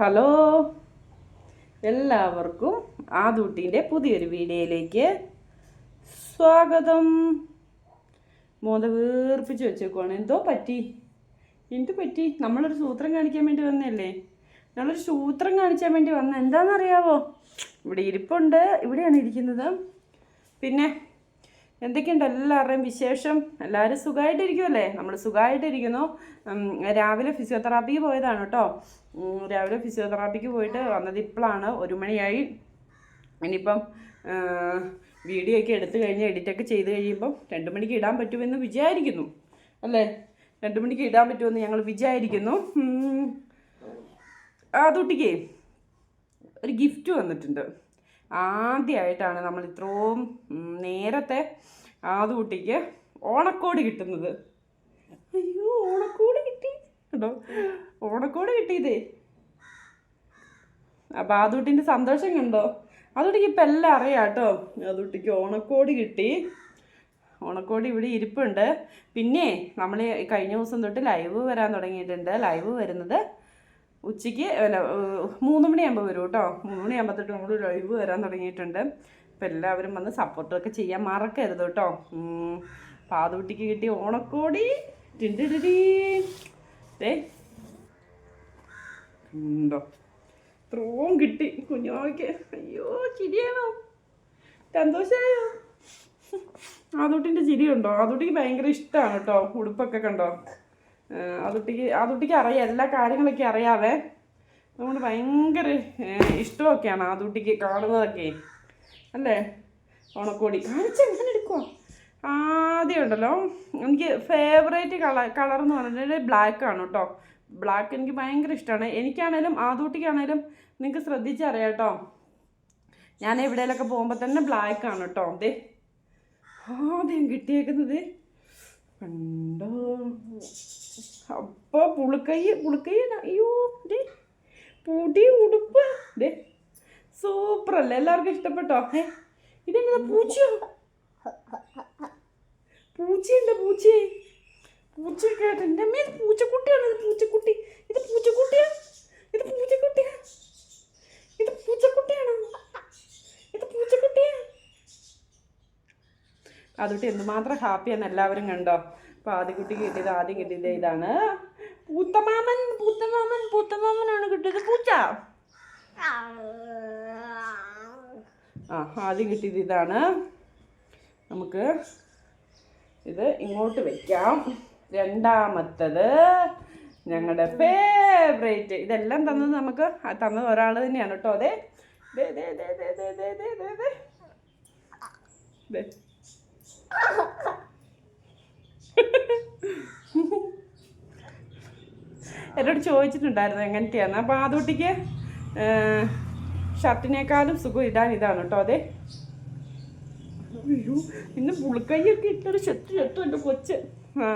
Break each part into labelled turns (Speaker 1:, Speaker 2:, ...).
Speaker 1: Hello. എല്ലാവർക്കും ആദൂട്ടീന്റെ പുതിയൊരു വീഡിയോയിലേക്ക് സ്വാഗതം. മോത വീർപ്പിച്ച് വെച്ചേക്കുവാണ്. എന്തോ പറ്റി? എന്ത് പറ്റി? നമ്മളൊരു സൂത്രം കാണിക്കാൻ വേണ്ടി വന്നല്ലേ നമ്മളൊരു സൂത്രം കാണിക്കാൻ വേണ്ടി വന്ന എന്താണെന്നറിയാവോ? ഇവിടെ ഇരിപ്പുണ്ട്. ഇവിടെയാണ് ഇരിക്കുന്നത്. പിന്നെ എന്തൊക്കെയുണ്ട് എല്ലാവരുടെയും വിശേഷം? എല്ലാവരും സുഖമായിട്ടിരിക്കുമല്ലേ നമ്മൾ സുഖമായിട്ടിരിക്കുന്നു. രാവിലെ ഫിസിയോതെറാപ്പിക്ക് പോയതാണ് കേട്ടോ. രാവിലെ ഫിസിയോതെറാപ്പിക്ക് പോയിട്ട് വന്നത് ഇപ്പോഴാണ് ഒരു മണിയായി. ഇനിയിപ്പം ആ, വീഡിയോ ഒക്കെ എടുത്തു കഴിഞ്ഞ് എഡിറ്റൊക്കെ ചെയ്ത് കഴിയുമ്പം രണ്ട് മണിക്ക് ഇടാൻ പറ്റുമെന്ന് വിചാരിക്കുന്നു. അല്ലേ? രണ്ട് മണിക്ക് ഇടാൻ പറ്റുമെന്ന് ഞങ്ങൾ വിചാരിക്കുന്നു. ആ കുട്ടിക്ക് ഒരു ഗിഫ്റ്റ് വന്നിട്ടുണ്ട്. ആദ്യമായിട്ടാണ് നമ്മൾ ഇത്രയും നേരത്തെ നേരത്തെ ആദ്യകുട്ടിക്ക് ഓണക്കോട് കിട്ടുന്നത്. അയ്യോ ഓണക്കോട് കിട്ടി. കേട്ടോ? ഓണക്കോടി കിട്ടിയതേ. അപ്പം ആദൂട്ടിന്റെ സന്തോഷം കണ്ടോ? അതുട്ടിക്ക് ഇപ്പം എല്ലാം അറിയാം കേട്ടോ. അതുട്ടിക്ക് ഓണക്കോടി കിട്ടി. ഓണക്കോടി ഇവിടെ ഇരിപ്പുണ്ട്. പിന്നെ നമ്മൾ കഴിഞ്ഞ ദിവസം തൊട്ട് ലൈവ് വരാൻ തുടങ്ങിയിട്ടുണ്ട്. ലൈവ് വരുന്നത് ഉച്ചയ്ക്ക് അല്ല മൂന്ന് മണിയാകുമ്പോൾ വരും കേട്ടോ. മൂന്ന് മണിയാകുമ്പോൾ തൊട്ട് നമ്മൾ ലൈവ് വരാൻ തുടങ്ങിയിട്ടുണ്ട്. അപ്പം എല്ലാവരും വന്ന് സപ്പോർട്ടൊക്കെ ചെയ്യാൻ മറക്കരുത് കേട്ടോ. പാതുകുട്ടിക്ക് കിട്ടിയ ഓണക്കോടി. ടിണ്ടിടി ദേ ഉണ്ടോ? ഇത്രയും കിട്ടി. കുഞ്ഞോയ്ക്ക് അയ്യോ ചിരിയാണോ? സന്തോഷമായോ ആദുട്ടിന്റെ ചിരിയുണ്ടോ ആദുട്ടിക്ക് ഭയങ്കര ഇഷ്ടമാണ് കേട്ടോ. ഉടുപ്പൊക്കെ കണ്ടോ? ആദുട്ടിക്ക് ആദുട്ടിക്ക് അറിയാം. എല്ലാ കാര്യങ്ങളൊക്കെ അറിയാവേ. അതുകൊണ്ട് ഭയങ്കര ഇഷ്ടമൊക്കെയാണ് ആദുട്ടിക്ക് കാണുന്നതൊക്കെ. അല്ലേ? ഓണക്കോടി. കാണിച്ച് എങ്ങനെ എടുക്കുമോ ആദ്യം ഉണ്ടല്ലോ. എനിക്ക് ഫേവറേറ്റ് കളർ കളർ എന്ന് പറഞ്ഞാൽ ബ്ലാക്ക് ആണ് കേട്ടോ. ബ്ലാക്ക് എനിക്ക് ഭയങ്കര ഇഷ്ടമാണ് എനിക്കാണേലും ആദൂട്ടിക്കാണേലും നിങ്ങൾക്ക് ശ്രദ്ധിച്ചറിയാം കേട്ടോ. ഞാൻ എവിടെയെങ്കിലൊക്കെ പോകുമ്പോൾ തന്നെ ബ്ലാക്ക് ആണ് കേട്ടോ. അതെ ആദ്യം കിട്ടിയേക്കുന്നത് കണ്ടോ? അപ്പോൾ പുളുക്കൈ പുളുക്കൈ അയ്യോ ദേ പൊടി ഉടുപ്പ്. ദേ സൂപ്പർ അല്ലേ? എല്ലാവർക്കും ഇഷ്ടപ്പെട്ടോ? ഏ ഇതെങ്ങനെ പൂച്ചയോ? പൂച്ചയുണ്ട് പൂച്ചയെ? പൂച്ചയൊക്കെ ആയിട്ട് എന്റെ അമ്മ ഇത് പൂച്ചക്കുട്ടിയാണ് ഇത് പൂച്ചക്കുട്ടി. ഇത് പൂച്ചക്കുട്ടിയാണ് ഇത് പൂച്ചക്കുട്ടിയാണ് ഇത് പൂച്ചക്കുട്ടിയാണ്? ഇത് പൂച്ചക്കുട്ടിയാണ് അതുകൊണ്ട് എന്തുമാത്രം ഹാപ്പിയാണ് എല്ലാവരും കണ്ടോ? അപ്പോൾ ആദ്യക്കുട്ടി കിട്ടിയത് ആദ്യം കിട്ടിയത് ഇതാണ്. പൂത്തമാമൻ പൂത്തമാമൻ പൂത്തമാമനാണ് കിട്ടിയത് പൂച്ച. ആ ആദ്യം കിട്ടിയത് ഇതാണ്. നമുക്ക് ഇത് ഇങ്ങോട്ട് വെക്കാം. രണ്ടാമത്തത് ഞങ്ങളുടെ ഫേവറേറ്റ് ഇതെല്ലാം തന്നത് നമുക്ക് തന്നത് ഒരാൾ തന്നെയാണ് കേട്ടോ. അതെ എന്നോട് ചോദിച്ചിട്ടുണ്ടായിരുന്നു എങ്ങനത്തെയാണ് അപ്പോൾ ആദ്യട്ടിക്ക് ഷർട്ടിനേക്കാളും സുഖം ഇടാൻ ഇതാണ് കേട്ടോ. അതെ അയ്യോ പുളിക്കൈ ഒക്കെ ഇട്ടൊരു ചെത്ത് ചെത്തുണ്ട് കൊച്ച്. ആ.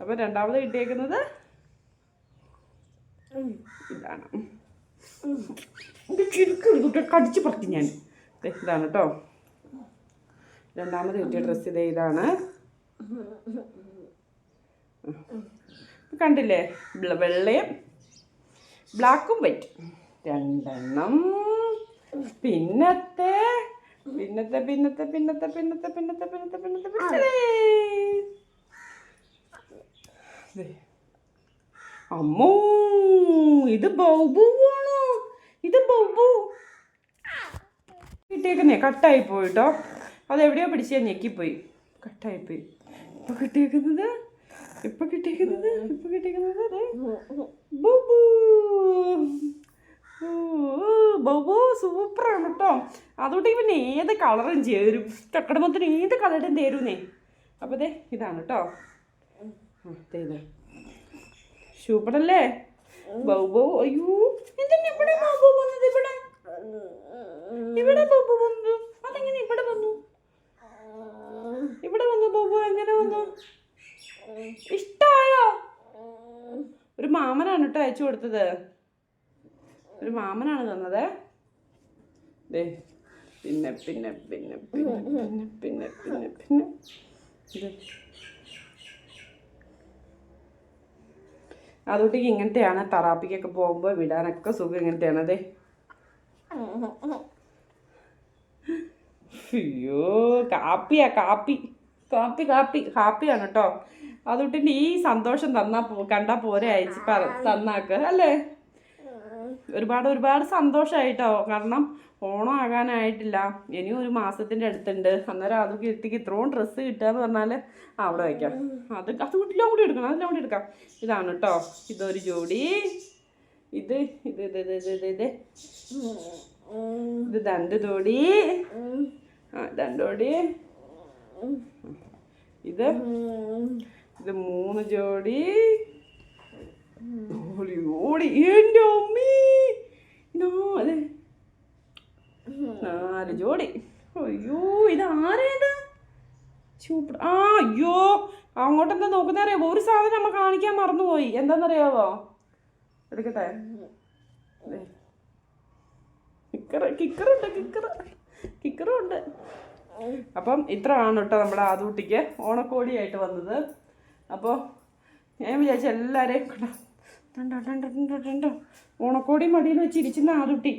Speaker 1: അപ്പോൾ രണ്ടാമത് കിട്ടിയേക്കുന്നത് ഇതാണ്. കടിച്ച് പറിക്കും ഞാൻ. ഇതാണ് കേട്ടോ രണ്ടാമത് കിട്ടിയ ഡ്രസ്സ് ഇതേ ഇതാണ്. കണ്ടില്ലേ? വെള്ളയും ബ്ലാക്കും വൈറ്റ്. രണ്ടെണ്ണം. പിന്നത്തെ പിന്നത്തെ പിന്നത്തെ പിന്നത്തെ പിന്നത്തെ പിന്നത്തെ പിന്നത്തെ പിന്നത്തെ പിന്നത്തെ. അമ്മോ ഇത് ബൗബുവാണോ ഇത് ബൗബു. കിട്ടിയേക്കുന്നേ കട്ടായി പോയിട്ടോ. അത് എവിടെയോ പിടിച്ച് ഞാൻ ഞെക്കിപ്പോയി. കട്ടായി പോയി. ഇപ്പൊ കിട്ടിയേക്കുന്നത്? ഇപ്പൊ കിട്ടിയേക്കുന്നത്? ഇപ്പൊ കിട്ടിയേക്കുന്നത്? അതെ ബൗബു. ബൗബു സൂപ്പറാണ് കേട്ടോ. അതുകൊണ്ട് ഇവൻ ഏത് കളറും ചേരും. ചക്കടമത്തിന് ഏത് കളറും തരുന്നേ. അപ്പോൾ ദേ ഇതാണ് കേട്ടോ. ഇത് സൂപ്പറല്ലേ ബൗബു അയ്യോ എന്തിനാ ഇവിടെ ബൗബു വന്നത് ഇവിടെ? ഇവിടെ ബൗബു വന്നു. അതെങ്ങനെ ഇവിടെ വന്നു? ഇവിടെ വന്നു ബൗബു എങ്ങനെ വന്നു? ഇഷ്ടായോ? ഒരു മാമനാണ് കേട്ടോ അയച്ചു കൊടുത്തത്. ഒരു മാമനാണ് തന്നത്. ദേ പിന്നെ പിന്നെ പിന്നെ പിന്നെ പിന്നെ പിന്നെ പിന്നെ പിന്നെ. ഇത് അതുകൊണ്ടേക്ക് ഇങ്ങനത്തെയാണ് തറാപ്പിക്കൊക്കെ പോകുമ്പോൾ വിടാനൊക്കെ സുഖം ഇങ്ങനത്തെയാണ്. അതെ അയ്യോ കാപ്പിയാ കാപ്പി. കാപ്പി കാപ്പി. കാപ്പിയാണ് കേട്ടോ അതുകൊണ്ട് ഈ സന്തോഷം തന്നാ കണ്ടാ പോരെ അയച്ച് തന്നാക്ക് അല്ലേ? ഒരുപാട് ഒരുപാട് സന്തോഷമായിട്ടോ കാരണം ഓണം ആകാനായിട്ടില്ല ഇനിയും ഒരു മാസത്തിന്റെ അടുത്തുണ്ട്. അന്നേരം അത് കിട്ടിക്ക് ഇത്രയും ഡ്രസ്സ് കിട്ടുക എന്ന് പറഞ്ഞാൽ അവിടെ വയ്ക്കാം. അത് അത് വീട്ടിലും കൂടി എടുക്കണം. അതിലും കൂടി എടുക്കാം. ഇതാണ് കേട്ടോ ഇതൊരു ജോഡി. ഇത് ഇത് ഇത് ഇത് ഇത് ഇത് ഇത്. ദണ്ട് ജോഡി. ആ ദണ്ടോടി ഇത് ഇത് മൂന്ന് ജോഡി. ഓടി ഓടി. എന്റെ അമ്മീ നാല് ജോഡി. അയ്യോ ഇത് ആരേത്? ചൂപ്പ ആ അയ്യോ അങ്ങോട്ടെന്താ നോക്കുന്ന അറിയാവോ? ഒരു സാധനം നമ്മ കാണിക്കാൻ മറന്നുപോയി. എന്താണെന്നറിയാവോ എടുക്കട്ടെ. ദേ. കിക്കറ് കിക്കറുണ്ട് കിക്കറ്. കിക്കറും ഉണ്ട് അപ്പം ഇത്രയാണ് കേട്ടോ നമ്മുടെ ആദൂട്ടിക്ക് ഓണക്കോടിയായിട്ട് വന്നത്. അപ്പോൾ ഞാൻ വിചാരിച്ച എല്ലാവരെയും കണ്ടോ ഓണക്കോടി മടിയിൽ വെച്ചിരിക്കുന്ന ആദൂട്ടി.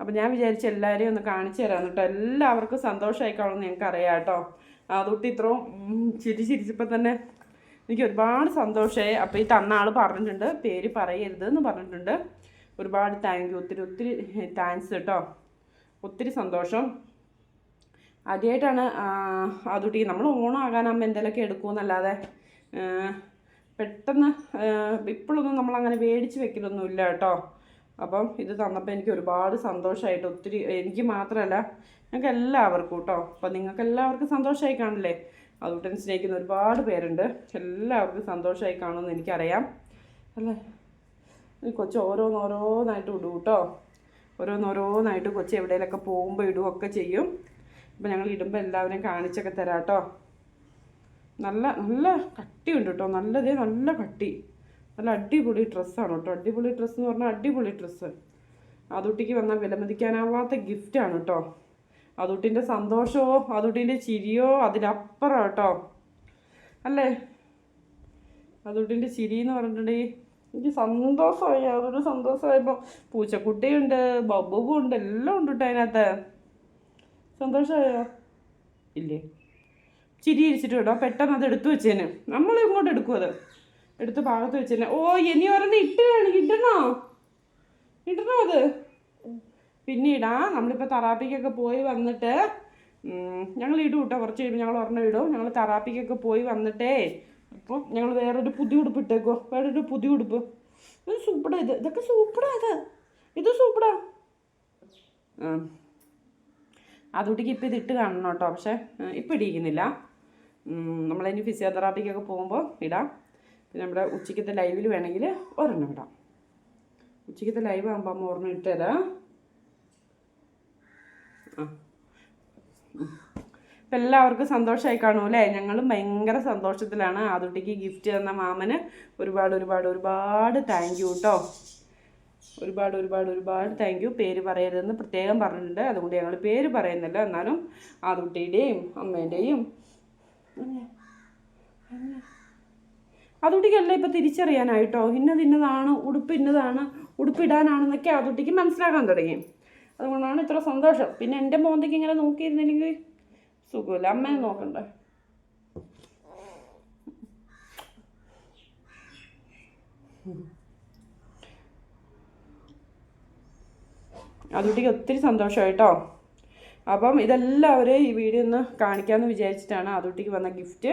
Speaker 1: അപ്പം ഞാൻ വിചാരിച്ച് എല്ലാവരെയും ഒന്ന് കാണിച്ചു തരാം കേട്ടോ. എല്ലാവർക്കും സന്തോഷമായി കാണുമെന്ന് ഞങ്ങൾക്ക് അറിയാം കേട്ടോ. അതുകൊണ്ട് ഇത്രയും ചിരിച്ചിരിച്ചപ്പോൾ ചിരി ചിരിച്ചപ്പോൾ തന്നെ എനിക്ക് ഒരുപാട് സന്തോഷമായി. അപ്പോൾ ഈ തന്ന ആൾ പറഞ്ഞിട്ടുണ്ട് പേര് പറയരുത് എന്ന് പറഞ്ഞിട്ടുണ്ട്. ഒരുപാട് താങ്ക് യു ഒത്തിരി ഒത്തിരി താങ്ക്സ് കേട്ടോ. ഒത്തിരി സന്തോഷം. ആദ്യമായിട്ടാണ് അതുട്ടി നമ്മൾ ഓണം അമ്മ എന്തെങ്കിലുമൊക്കെ എടുക്കുമെന്നല്ലാതെ പെട്ടെന്ന് ഇപ്പോഴൊന്നും നമ്മളങ്ങനെ മേടിച്ച് വെക്കലൊന്നുമില്ല കേട്ടോ. അപ്പം ഇത് തന്നപ്പോൾ എനിക്ക് ഒരുപാട് സന്തോഷമായിട്ട് ഒത്തിരി എനിക്ക് മാത്രമല്ല ഞങ്ങൾക്ക് എല്ലാവർക്കും കേട്ടോ അപ്പം നിങ്ങൾക്ക് എല്ലാവർക്കും സന്തോഷമായി കാണില്ലേ അതുകൊണ്ട് സ്നേഹിക്കുന്ന ഒരുപാട് പേരുണ്ട്. എല്ലാവർക്കും സന്തോഷമായി കാണുമെന്ന് എനിക്കറിയാം. അല്ലേ? ഈ കൊച്ചു ഓരോന്നോരോന്നായിട്ട് ഇടും കേട്ടോ ഓരോന്നോരോന്നായിട്ട് കൊച്ചു എവിടെയെങ്കിലൊക്കെ പോകുമ്പോൾ ഇടുകയൊക്കെ ചെയ്യും. അപ്പം ഞങ്ങൾ ഇടുമ്പോൾ എല്ലാവരെയും കാണിച്ചൊക്കെ തരാം കേട്ടോ നല്ല നല്ല കട്ടിയുണ്ട് കേട്ടോ നല്ലതേ നല്ല കട്ടി. നല്ല അടിപൊളി ഡ്രസ്സാണ് കേട്ടോ. അടിപൊളി ഡ്രസ്സ് എന്ന് പറഞ്ഞാൽ അടിപൊളി ഡ്രസ്സ്. അതുട്ടിക്ക് വന്നാൽ വിലമതിക്കാനാവാത്ത ഗിഫ്റ്റാണ് കേട്ടോ. അതുട്ടിന്റെ സന്തോഷമോ അതുട്ടിന്റെ ചിരിയോ അതിലപ്പുറം കേട്ടോ. അല്ലേ? അതുട്ടിന്റെ ചിരി എന്ന് പറഞ്ഞിട്ടുണ്ടെങ്കിൽ എനിക്ക് സന്തോഷമായി. അതൊരു സന്തോഷമായപ്പോൾ പൂച്ചക്കുട്ടിയുണ്ട് ബബുബുണ്ട് എല്ലാം ഉണ്ട് കേട്ടോ അതിനകത്ത്. സന്തോഷമായോ? ഇല്ലേ? ചിരി ഇരിച്ചിട്ട് കേട്ടോ. പെട്ടെന്ന് അത് എടുത്തു വെച്ചേന്. നമ്മൾ ഇങ്ങോട്ട് എടുക്കും അത്? എടുത്ത് ഭാഗത്ത് വെച്ചേ ഓ ഇനി ഒരെണ്ണം ഇട്ട് ഇടണോ? ഇടണോ അത്? പിന്നെ ഇടാം നമ്മളിപ്പോൾ തറാപ്പിക്കൊക്കെ പോയി വന്നിട്ട് ഞങ്ങൾ ഇടും കേട്ടോ കുറച്ച് കഴിയുമ്പോൾ ഞങ്ങൾ ഒരെണ്ണം ഇടും. ഞങ്ങൾ തറാപ്പിക്കൊക്കെ പോയി വന്നിട്ടേ അപ്പോൾ ഞങ്ങൾ വേറൊരു പുതിയ ഉടുപ്പ് ഇട്ടേക്കോ. വേറൊരു പുതിയ ഉടുപ്പ് ഇത് സൂപ്പറാ ഇത്. ഇതൊക്കെ സൂപ്പറാ ഇത്. ഇത് സൂപ്പറാ. ആ. അതുകൊണ്ടിക്ക് ഇപ്പം ഇത് ഇട്ട് കാണണം കേട്ടോ പക്ഷേ ഇപ്പം ഇടിയിക്കുന്നില്ല. നമ്മളിനി ഫിസിയോതെറാപ്പിക്കൊക്കെ പോകുമ്പോൾ ഇടാം. പിന്നെ നമ്മുടെ ഉച്ചയ്ക്കത്തെ ലൈവിൽ വേണമെങ്കിൽ ഒരെണ്ണം ഇടാം. ഉച്ചയ്ക്കത്തെ ലൈവ് ആകുമ്പോൾ അമ്മ ഒരെണ്ണം ഇട്ട് ആ. എല്ലാവർക്കും സന്തോഷമായി കാണുമല്ലേ ഞങ്ങളും ഭയങ്കര സന്തോഷത്തിലാണ്. ആദുട്ടിക്ക് ഗിഫ്റ്റ് തന്ന മാമന് ഒരുപാട് ഒരുപാട് ഒരുപാട് താങ്ക് യു കേട്ടോ ഒരുപാട് ഒരുപാട് ഒരുപാട് താങ്ക് യു പേര് പറയരുതെന്ന് പ്രത്യേകം പറഞ്ഞിട്ടുണ്ട്. അതുകൊണ്ട് ഞങ്ങൾ പേര് പറയുന്നില്ല. എന്നാലും ആദുട്ടിയുടെയും അമ്മേന്റെയും അതുട്ടിക്കല്ല ഇപ്പം തിരിച്ചറിയാനായിട്ടോ? ഇന്നത് ഇന്നതാണ് ഉടുപ്പ് ഇന്നതാണ് ഉടുപ്പിടാനാണെന്നൊക്കെ അതുട്ടിക്ക് മനസ്സിലാക്കാൻ തുടങ്ങി. അതുകൊണ്ടാണ് ഇത്ര സന്തോഷം. പിന്നെ എന്റെ മോന്തയ്ക്ക് ഇങ്ങനെ നോക്കിയിരുന്നില്ലെങ്കിൽ സുഖമില്ല. അമ്മയെ നോക്കണ്ട? അതുട്ടിക്ക് ഒത്തിരി സന്തോഷമായി കേട്ടോ അപ്പം ഇതെല്ലാവരും ഈ വീഡിയോ ഒന്ന് കാണിക്കാമെന്ന് വിചാരിച്ചിട്ടാണ് അതുട്ടിക്ക് വന്ന ഗിഫ്റ്റ്.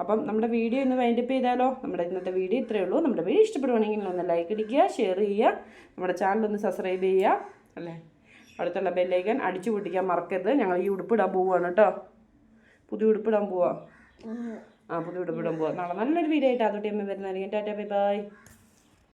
Speaker 1: അപ്പം നമ്മുടെ വീഡിയോ ഒന്ന് വൈൻഡപ്പ് ചെയ്താലോ? നമ്മുടെ ഇന്നത്തെ വീഡിയോ ഇത്രയേ ഉള്ളൂ. നമ്മുടെ വീഡിയോ ഇഷ്ടപ്പെടുവാണെങ്കിൽ ഒന്ന് ലൈക്ക് അടിക്കുക ഷെയർ ചെയ്യുക നമ്മുടെ ചാനൽ ഒന്ന് സബ്സ്ക്രൈബ് ചെയ്യുക അല്ലേ? അടുത്തുള്ള ബെല്ലൈക്കൻ അടിച്ചു പൊട്ടിക്കാൻ മറക്കരുത്. ഞങ്ങൾ ഈ ഉടുപ്പിടാൻ പോവുകയാണ് കേട്ടോ. പുതിയ ഉടുപ്പിടാൻ പോവാം. ആ പുതിയ ഉടുപ്പിടാൻ പോവാം. നാളെ നല്ലൊരു വീഡിയോ ആയിട്ട് അതോട്ടി അമ്മ വരുന്നതായിരിക്കും. Tata bye bye.